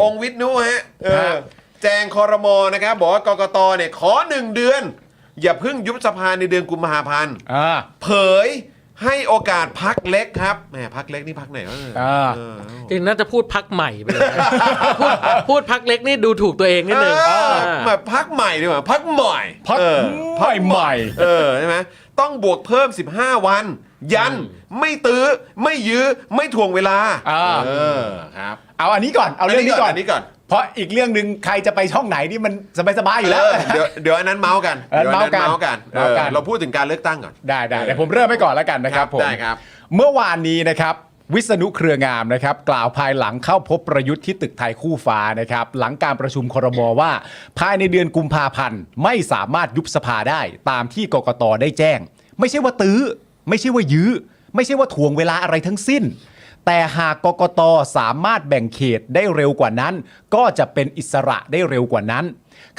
องค์วิทนุฮะเออฮะแจงคอรมอนะครับบอกว่ากกตเนี่ยขอหนึ่งเดือน อย่าเพิ่งยุบสภาในเดือนกุมภาพันธ์ อ่า เผย ให้โอกาสพักเล็กครับแหมพักเล็กนี่พักไหนวะเนี่ยอ่าเออจริงน่าจะพูดพักใหม่ไปเลยพูดพูดพักเล็กนี่ดูถูกตัวเองนิดนึงเอออ่า แบบพักใหม่ดีกว่าพักใหม่พักเออใหม่ใหม่ เออใช่ไหมต้องบวกเพิ่ม 15 วัน ยันไม่ตื้อไม่ยื้อไม่ถ่วงเวลาอ่า เออครับเอาอันนี้ก่อน เอาเรื่องนี้ก่อนอันนี้ก่อน เพราะอีกเรื่องหนึ่งใครจะไปช่องไหนนี่มันสบายๆอยู่แล้ว เออเดี๋ยวเดี๋ยวอันนั้นเมาส์กันอันนั้นดี๋ยวเมาส์กันเมาส์กันเมาส์กันเออเราพูดถึงการเลือกตั้งก่อน ได้ได้เดี๋ยวผมเริ่มไปก่อนแล้วกันนะครับผม ได้ครับ เมื่อวานนี้นะครับวิษณุเครืองามนะครับ กล่าวภายหลังเข้าพบประยุทธ์ที่ตึกไทยคู่ฟ้านะครับ หลังการประชุมครมว่า ภายในเดือนกุมภาพันธ์ ไม่สามารถยุบสภาได้ตามที่กกตได้แจ้ง ไม่ใช่ว่าตื้อ ไม่ใช่ว่ายื้อ ไม่ใช่ว่าถ่วงเวลาอะไรทั้งสิ้น แต่หากกกตสามารถแบ่งเขตได้เร็วกว่านั้น ก็จะเป็นอิสระได้เร็วกว่านั้น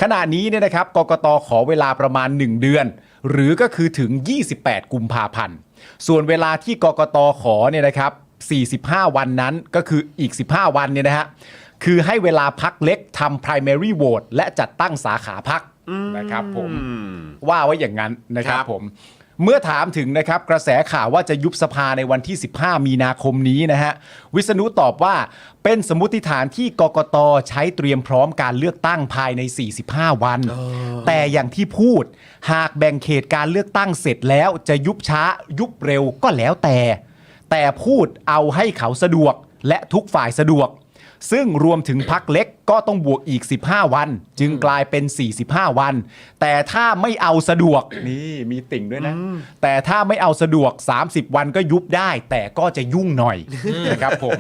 ขณะนี้เนี่ยนะครับกกตขอเวลาประมาณ 1 เดือน หรือก็คือถึง 28 กุมภาพันธ์ ส่วนเวลาที่กกตขอเนี่ยนะครับ 45 วันนั้นก็คืออีก 15 วันเนี่ยนะฮะคือให้เวลาพักเล็กทำ primary vote และจัดตั้งสาขาพักนะครับผมว่าไว้อย่างนั้นนะครับครับผม เมื่อถามถึงนะครับกระแสข่าวว่าจะยุบสภาในวันที่ 15 มีนาคมนี้นะฮะวิษณุตอบว่าเป็นสมมติฐานที่กกตใช้เตรียมพร้อมการเลือกตั้งภายใน 45 วัน แต่อย่างที่พูด หากแบ่งเขตการเลือกตั้งเสร็จแล้วจะยุบช้ายุบเร็วก็แล้วแต่ แต่พูดเอาให้เขาสะดวกและทุกฝ่ายสะดวก ซึ่งรวมถึงพักเล็กก็ต้องบวกอีก 15 วัน จึงกลายเป็น 45 วัน แต่ถ้าไม่เอาสะดวก นี่มีติ่งด้วยนะ แต่ถ้าไม่เอาสะดวก 30 วันก็ยุบได้ แต่ก็จะยุ่งหน่อยนะครับผม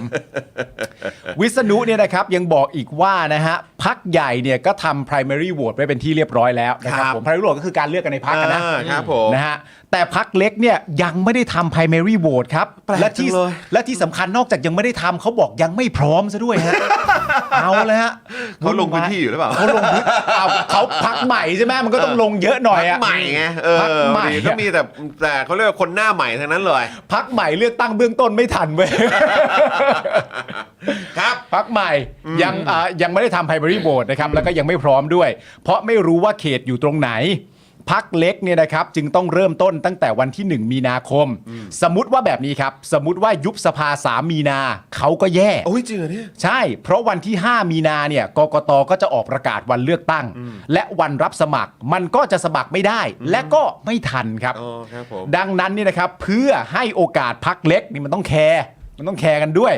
วิษณุเนี่ยนะครับยังบอกอีกว่านะฮะพักใหญ่เนี่ยก็ทำ primary vote ไว้เป็นที่เรียบร้อยแล้วนะครับครับผม primary vote ก็คือการเลือกกันในพักนะอ่าครับผมนะฮะแต่พักเล็กเนี่ยยังไม่ได้ทำ primary vote ครับแปลกและที่จังเลยและที่สำคัญนอกจากยังไม่ได้ทำเขาบอกยังไม่พร้อมซะด้วยฮะ เอาเลยฮะเขาลงพื้นที่อยู่หรือเปล่าเขาลงพื้นเอาเขาพักใหม่ใช่ไหมมันก็ต้องลงเยอะหน่อยพัอะกใหม่ไงเออพักใหม่พอดีก็มีแต่แต่เขาเรียกว่าคนหน้าใหม่ทั้งนั้นเลยพักใหม่เลือกตั้งเบื้องต้นไม่ทันเว้ยครับพักใหม่ยังอ่ายังไม่ได้ทำ primary vote นะครับแล้วก็ยังไม่พร้อมด้วย เพราะไม่รู้ว่าเขตอยู่ตรงไหน พักเล็กเนี่ยนะครับจึงต้องเริ่มต้นตั้งแต่วันที่ 1 มีนาคม สมมติว่าแบบนี้ครับ สมมติว่ายุบสภา 3 มีนาเขาก็แย่ โอ้ยจริงเหรอเนี่ย ใช่ เพราะวันที่ 5 มีนาเนี่ยกกตก็จะออกประกาศวันเลือกตั้ง และวันรับสมัครมันก็จะสมัครไม่ได้ และก็ไม่ทันครับ อ๋อครับผม ดังนั้นเนี่ยนะครับเพื่อให้โอกาสพักเล็กนี่มันต้องแคร์มันต้องแคร์กันด้วย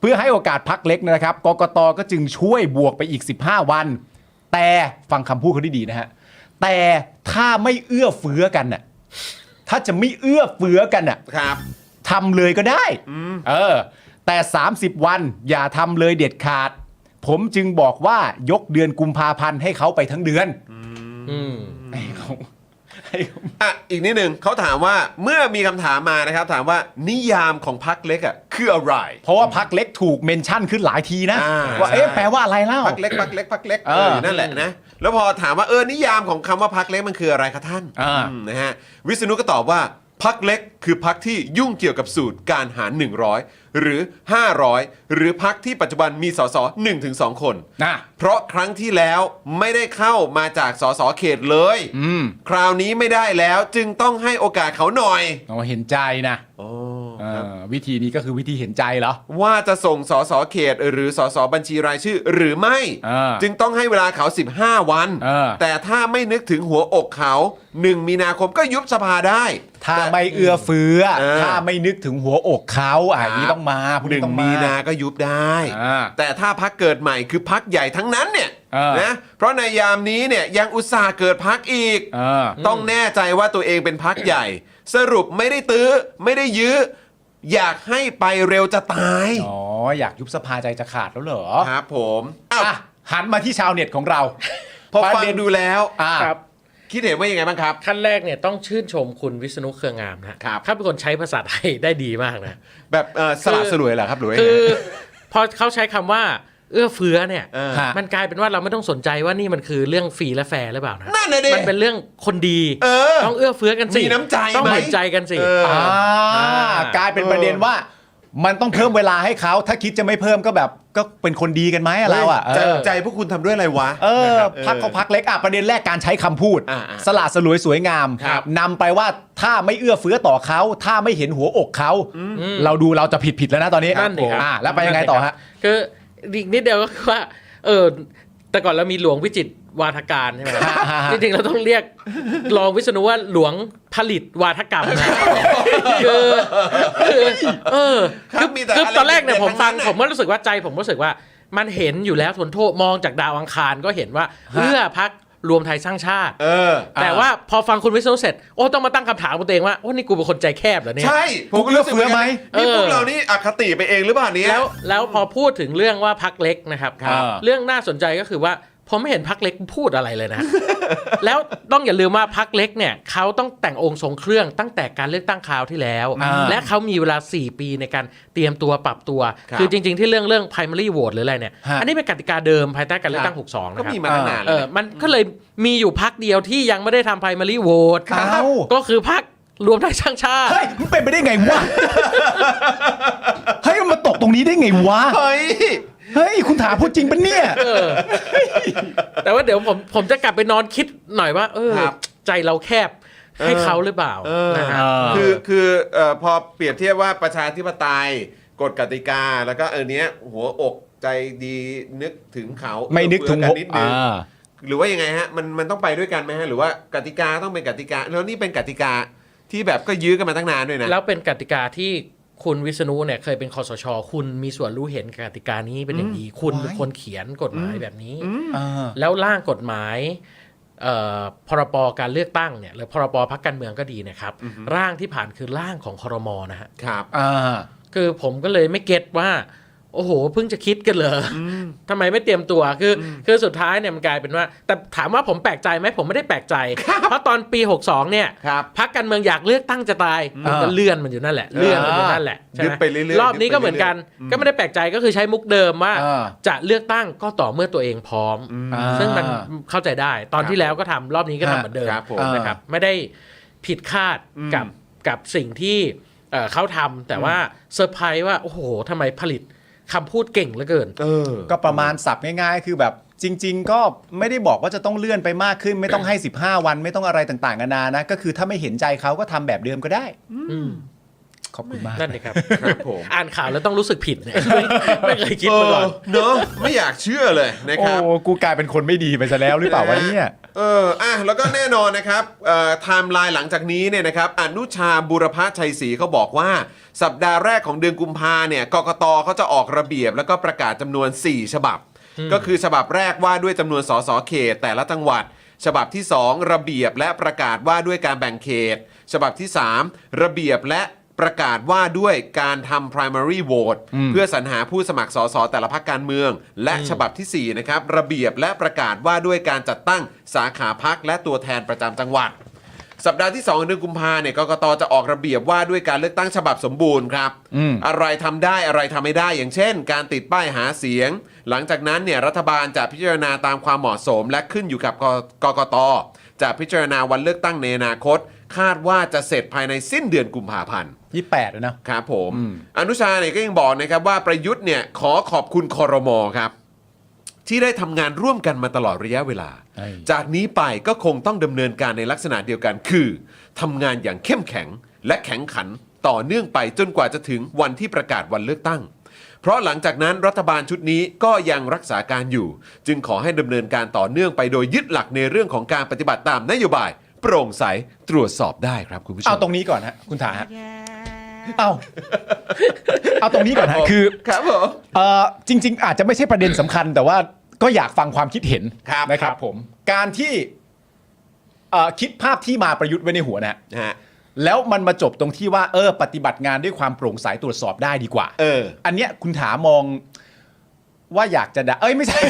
เพื่อให้โอกาสพักเล็กนะครับกกตก็จึงช่วยบวกไปอีก 15 วัน แต่ฟังคำพูดเขาดีๆนะฮะ แต่ถ้าไม่เอื้อเฟื้อกันน่ะถ้าจะไม่เอื้อเฟื้อกันน่ะครับ ทำเลยก็ได้เออ แต่ 30 วันอย่าทำเลยเด็ดขาด ผมจึงบอกว่ายกเดือนกุมภาพันธ์ให้เขาไปทั้งเดือนอืมให้เขาให้เขา อะอีกนิดหนึ่งเขาถามว่าเมื่อมีคำถามมานะครับ ถามว่านิยามของพักเล็กอะคืออะไร เพราะว่าพักเล็กถูกเมนชั่นขึ้นหลายทีนะ อ่าว่าเอ๊ะใช่ แปลว่าอะไรเล่า พักเล็กพักเล็กพักเล็กเอเออออยู่นั่นแหละนะ แล้วพอถามว่าเออนิยามของคำว่าพักเล็กมันคืออะไรคะท่านอ่า อืมนะฮะวิษณุก็ตอบว่าพักเล็กคือพักที่ยุ่งเกี่ยวกับสูตรการหาร 100 หรือ 500 หรือพักที่ปัจจุบันมีสส1ถึง2คน นะเพราะครั้งที่แล้วไม่ได้เข้ามาจากสสเขตเลย อืมคราวนี้ไม่ได้แล้วจึงต้องให้โอกาสเขาหน่อย เราเห็นใจนะ โอ้ เออวิธีนี้ก็คือวิธีเห็นใจเหรอ ว่าจะส่งสสเขต หรือสสบัญชีรายชื่อ หรือไม่ อ่าจึงต้องให้เวลาเขา 15 วัน อ่า แต่ถ้าไม่นึกถึงหัวอกเขา 1 มีนาคมก็ยุบสภาได้ ถ้าไม่เอื้อเฟื้อ เออ ถ้าไม่นึกถึงหัวอกเขาอะอย่างนี้ต้องมาพวกหนึ่งต้องมี นาก็ยุบได้ อ่าแต่ถ้าพักเกิดใหม่คือพักใหญ่ทั้งนั้นเนี่ยอ่านนะเพราะในยามนี้เนี่ยยังอุตส่าห์เกิดพักอีก เออ ต้องแน่ใจว่าตัวเองเป็นพักใหญ่ สรุปไม่ได้ตื้อไม่ได้ยื้อ อยากให้ไปเร็วจะตายอ๋อ อยากยุบสภาใจจะขาดแล้วเหรอครับผมอ้าวอะหันมาที่ชาวเน็ตของเรา พอประฟังเด็นดูแล้วอ่าครับ คิดเห็นว่ายังไงบ้างครับ ขั้นแรกเนี่ยต้องชื่นชมคุณวิษณุเครืองามนะครับ เขาเป็นคนใช้ภาษาไทยได้ดีมากนะ แบบเอ่อสลับสลวยเหรอครับหรือว่าคือยังไงพอเขาใช้คำว่า เอื้อเฟื้อเนี่ย เออ ฮะ มันกลายเป็นว่าเราไม่ต้องสนใจว่านี่มันคือเรื่องฟรีและแฟร์หรือเปล่านะนั่นน่ะดิมันเป็นเรื่องคนดีเออต้องเอื้อเฟื้อกันสิมีน้ำใจต้องไหมเห็นใจกันสิ เออ อ่าอ่ากลายเป็นประเด็นว่า มันต้องเพิ่มเวลาให้เขาถ้าคิดจะไม่เพิ่มก็แบบก็ก็เป็นคนดีกันไหมอะเราอะใจเออใจพวกคุณทำด้วยอะไรวะเออนะครับ พักเขาพักเล็กอะประเด็นแรกการใช้คำพูด อ่าอ่าสละสลวยสวยงามครับนำไปว่าถ้าไม่เอื้อเฟื้อต่อเขาถ้าไม่เห็นหัวอกเขาเราดูเราจะผิดผิดแล้วนะตอนนี้นั่นดิครับ อ่าแล้วไปยังไงต่อฮะ คือ อีกนิดเดียวก็คือว่า เออ แต่ก่อนเรามีหลวงวิจิตรวาทการใช่ไหมครับฮะฮะฮะจริงๆเราต้องเรียกรองวิษณุว่าหลวงผลิตวาทกรรมนะคือคือเออครับคือมีแต่คืออะไรตอนแรกเนี่ยเด็ดๆผมฟังทั้งนั้นน่ะผมก็รู้สึกว่าใจผมรู้สึกว่ามันเห็นอยู่แล้วทนโทษมองจากดาวอังคารก็เห็นว่าเพื่อพัก รวมไทยสร้างชาติ เออแต่ว่าพอฟังคุณวิษณุเสร็จ โอ้ต้องมาตั้งคำถามกับตัวเองว่า โอ้นี่กูเป็นคนใจแคบเหรอเนี่ย ใช่ ผมก็รู้สึกเอื้อเฟื้อไหมนี่พวกเออเรานี่อคติไปเองหรือเปล่าเนี่ยแล้วแล้วพอพูดถึงเรื่องว่าพักเล็กนะครับครับเรื่องน่าสนใจก็คือว่า ผมไม่เห็นพักเล็กพูดอะไรเลยนะ แล้วต้องอย่าลืมว่าพักเล็กเนี่ยเขาต้องแต่งองค์ทรงเครื่องตั้งแต่การเลือกตั้งคราวที่แล้วอ่าและเขามีเวลา 4 ปีในการเตรียมตัวปรับตัวครับคือจริง ๆ ที่เรื่องเรื่อง primary vote หรืออะไรเนี่ยฮะอันนี้เป็นกติกาเดิมภายใต้การเลือกตั้ง 62ก็นะครับมีมาตั้งนานเอแล้วอมันก็เลยมีอยู่พักเดียวที่ยังไม่ได้ทำ primary vote ครับก็คือพักรวมไทยสร้างชาติ เฮ้ย มันเป็นไปได้ไงวะ เฮ้ย มันมาตกตรงนี้ได้ไงวะ เฮ้ย เฮ้ย คุณถามพูดจริงปะเนี่ย เออ แต่ว่าเดี๋ยวผมผมจะกลับไปนอนคิดหน่อยว่า เออ ครับใจเราแคบให้เขาหรือเปล่าเออ นะฮะ เออ คือคือเอ่อพอเปรียบเทียบว่าประชาธิปไตยกฎกติกา แล้วก็เออเนี้ยหัวอกใจดีนึกถึงเขาไม่นึกถึงเอื้อเฟื้อกันนิดนึงอ่า หรือว่ายังไงฮะมันมันต้องไปด้วยกันไหมฮะหรือว่ากติกาต้องเป็นกติกา แล้วนี่เป็นกติกาที่แบบก็ยื้อกันมาตั้งนานด้วยนะ แล้วเป็นกติกาที่ คุณวิษณุเนี่ยเคยเป็นคอสช คุณมีส่วนรู้เห็นกับกติกานี้เป็นอย่างดีคุณเป็นคนเขียนกฎหมายแบบนี้อ่าแล้วร่างกฎหมายเอ่อพรบการเลือกตั้งเนี่ยหรือพรบพักการเมืองก็ดีนะครับ ร่างที่ผ่านคือร่างของครมนะฮะครับอ่าคือผมก็เลยไม่เก็ตว่า โอ้โหเพิ่งจะคิดกันเหรออทำไมไม่เตรียมตัวคืออคือสุดท้ายเนี่ยมันกลายเป็นว่า แต่ถามว่าผมแปลกใจไหมผมไม่ได้แปลกใจ เพราะตอนปี 62 เนี่ยครับพักการเมืองอยากเลือกตั้งจะตายมันก็อ่าเลื่อนมันอยู่นั่นแหละเลื่อนมันอยู่นั่นแหละใช่ยึไหดมไปเรื่อยๆรอบนี้ยึดไปก็เหมือนกันเรื่อยๆก็ไม่ได้แปลกใจก็คือใช้มุกเดิมว่าอ่า จะเลือกตั้งก็ต่อเมื่อตัวเองพร้อมอ่าซึ่งมันเข้าใจได้ตอนครับที่แล้วก็ทำรอบนี้ก็ทำเหมือนเดิมครับผมนะครับไม่ได้ผิดคาดกับกับสิ่งที่เอ่อเขาทำแต่ว่าเซอร์ไพรส์ว่าโอ้โหทำไมผลิต คำพูดเก่งเหลือเกิน เออ ก็ประมาณสับง่ายๆ คือแบบจริง ๆ ก็ไม่ได้บอกว่าจะต้องเลื่อนไปมากขึ้น ไม่ต้องให้ 15 วันไม่ต้องอะไรต่างๆนานานะ ก็คือถ้าไม่เห็นใจเขาก็ทำแบบเดิมก็ได้ อืมขอบคุณมาก นั่นเลยครับ ครับผม อ่านข่าวแล้วต้องรู้สึกผิดเนี่ยไม่ไม่เคยคิดมาก่อนเนอะไม่อยากเชื่อเลยนะคโอ้รับกูกลายเป็นคนไม่ดีไปซะแล้วหรือเปล่าวะเนี่ย เอออะแล้วก็แน่นอนนะครับเอ่อไทม์ไลน์หลังจากนี้เนี่ยนะครับอนุชาบุรพชัยศรีเขาบอกว่า สัปดาห์แรกของเดือนกุมภาเนี่ยกกตเขาจะออกระเบียบแล้วก็ประกาศจำนวน 4 ฉบับ ก็คือฉบับแรกว่าด้วยจำนวนสสเขต แต่ละจังหวัด ฉบับที่ 2 ระเบียบและประกาศว่าด้วยการแบ่งเขต ฉบับที่ 3 ระเบียบและ ประกาศว่าด้วยการทำ primary vote เพื่อสรรหาผู้สมัครสสแต่ละพรรคการเมือง และฉบับทีสี่ 4 นะครับ ระเบียบและประกาศว่าด้วยการจัดตั้งสาขาพักและตัวแทนประจำจังหวัด สัปดาห์ที่ 2 เดือนกุมภาเนี่ยกกตจะออกระเบียบว่าด้วยการเลือกตั้งฉบับสมบูรณ์ครับอืมอะไรทำได้อะไรทำไม่ได้ อย่างเช่น การติดป้ายหาเสียง หลังจากนั้นเนี่ยรัฐบาลจะพิจารณาตามความเหมาะสม และขึ้นอยู่กับกกกตจะพิจารณาวันเลือกตั้งในอนาคต คาดว่าจะเสร็จภายในสิ้นเดือนกุมภาพันธ์ ยี่แปดเลยนะ ครับผมอนุชาเนี่ยก็ยังบอกนะครับว่าประยุทธ์เนี่ยขอขอบคุณคอรมอครับ ที่ได้ทำงานร่วมกันมาตลอดระยะเวลา ใช่ จากนี้ไปก็คงต้องดำเนินการในลักษณะเดียวกัน คือทำงานอย่างเข้มแข็งและแข็งขันต่อเนื่องไปจนกว่าจะถึงวันที่ประกาศวันเลือกตั้ง เพราะหลังจากนั้นรัฐบาลชุดนี้ก็ยังรักษาการอยู่ จึงขอให้ดำเนินการต่อเนื่องไปโดยยึดหลักในเรื่องของการปฏิบัติตามนโยบาย โปร่งใสตรวจสอบได้ครับคุณผู้ชม เอาตรงนี้ก่อนฮะคุณถาฮะเอาเอาตรงนี้ก่อนฮะคือครับผมเอ่อจริง ๆ อาจจะไม่ใช่ประเด็นสำคัญ แต่ว่าก็อยากฟังความคิดเห็นครับนะครับ ผม การที่เอ่อคิดภาพที่มาประยุทธ์ไว้ในหัวนะนะฮะแล้วมันมาจบตรงที่ว่าเออ ปฏิบัติงานด้วยความโปร่งใสตรวจสอบได้ดีกว่า เออ อันเนี้ยคุณถามองว่าอยากจะด่าเอ้ยไม่ใช่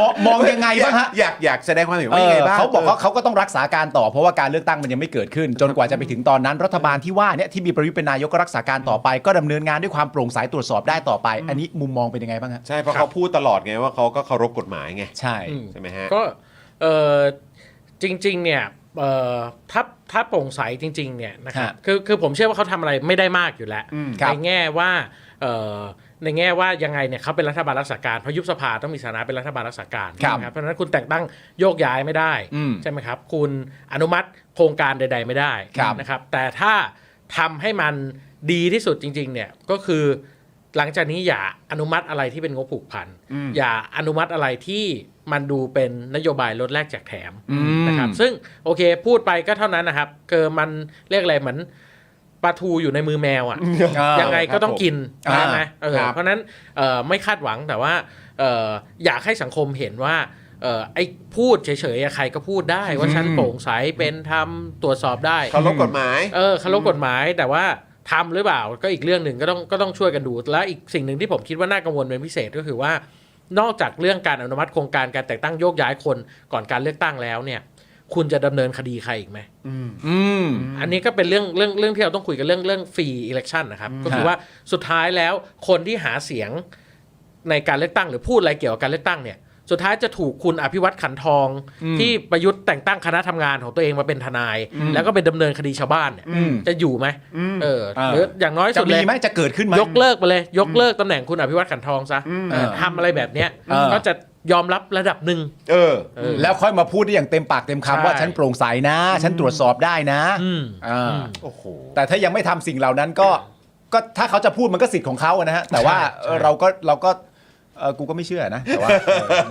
มองมองยังไงบ้างฮะอยากอยากแสดงความเห็นเอว่ายังไงอบ้าง เขาบอกว่าเขาก็ต้องรักษาการต่อเพราะว่าการเลือกตั้งมันยังไม่เกิดขึ้น จนกว่าจะไปถึงตอนนั้นรัฐบาลที่ว่าเนี่ยที่มีประยุทธ์เป็นนายกก็รักษาการต่อไปก็ดำเนินงานด้วยความโปร่งใสตรวจสอบได้ต่อไป อันนี้มุมมองเป็นยังไงบ้างฮะใช่เพราะเขาพูดตลอดไงว่าเขาก็เคารพกฎหมายไงใช่ อืมใช่ไหมฮะ ก็เออจริง ๆ เนี่ยเออถ้าถ้าโปร่งใสจริง ๆ เนี่ยนะครับฮะคือคือผมเชื่อว่าเขาทำอะไรไม่ได้มากอยู่แล้ว ครับ ในแง่ว่าเออ ในแง่ว่ายังไงเนี่ยเขาเป็นรัฐบาลรักษาการเพราะยุบสภาต้องมีฐานะเป็นรัฐบาลรักษาการครับนะเพราะฉะนั้นคุณแต่งตั้งโยกย้ายไม่ได้อืมใช่ไหมครับ คุณอนุมัติโครงการใด ๆ ไม่ได้ครับนะครับ แต่ถ้าทำให้มันดีที่สุดจริง ๆ เนี่ยก็คือหลังจากนี้อย่าอนุมัติอะไรที่เป็นงบผูกพัน อย่าอนุมัติอะไรที่มันดูเป็นนโยบายลดแลกแจกแถมอืมนะครับ ซึ่งโอเคพูดไปก็เท่านั้นนะครับเกิมันเรียกอะไรเหมือน ปลาทูอยู่ในมือแมวอะอ่ายังไงก็ต้องกินอ่าใช่ไหมเออครับเพราะฉะนั้นเอ่อไม่คาดหวังแต่ว่าเอ่ออยากให้สังคมเห็นว่าเอ่อไอ้พูดเฉยๆอะใครก็พูดได้ว่าฉันโปร่งใสเป็นธรรมตรวจสอบได้เคารพกฎหมายเออเคารพกฎหมายแต่ว่าทำหรือเปล่าก็อีกเรื่องหนึ่งก็ต้องก็ต้องช่วยกันดู และอีกสิ่งหนึ่งที่ผมคิดว่าน่ากังวลเป็นพิเศษก็คือว่า นอกจากเรื่องการอนุมัติโครงการการแต่งตั้งโยกย้ายคนก่อนการเลือกตั้งแล้วเนี่ย คุณจะดำเนินคดีใครอีกไหมอืมอันนี้ก็เป็นเรื่องเรื่องเรื่องที่เราต้องคุยกันเรื่องเรื่องฟรีอิเล็กชันนะครับ ก็คือฮะว่าสุดท้ายแล้วคนที่หาเสียงในการเลือกตั้งหรือพูดอะไรเกี่ยวกับการเลือกตั้งเนี่ย สุดท้ายจะถูกคุณอภิวัตขันทอง ที่ประยุทธ์แต่งตั้งคณะทำงานของตัวเองมาเป็นทนาย แล้วก็เป็นดำเนินคดีชาวบ้านเนี่ยอืมจะอยู่ไหมเอออ่าหรืออย่างน้อยจะสุดเลมียไหมจะเกิดขึ้นไหมยกเลิกไปเลย ยกเลิกตำแหน่งคุณอภิวัตขันทองซะเออเออทำอะไรแบบเนี้ยเออก็จะ ยอมรับระดับหนึ่ง เออ เออแล้วค่อยมาพูดได้อย่างเต็มปากเต็มใช่ คำว่าฉันโปร่งใสนะ ฉันตรวจสอบได้นะอืม อ่าอืมโอ้โห แต่ถ้ายังไม่ทำสิ่งเหล่านั้นก็ก็ถ้าเขาจะพูดมันก็สิทธิ์ของเขาอะนะฮะแต่ว่าใช่เออเราก็เราก็เออกูก็ไม่เชื่อนะแต่ว่าเออ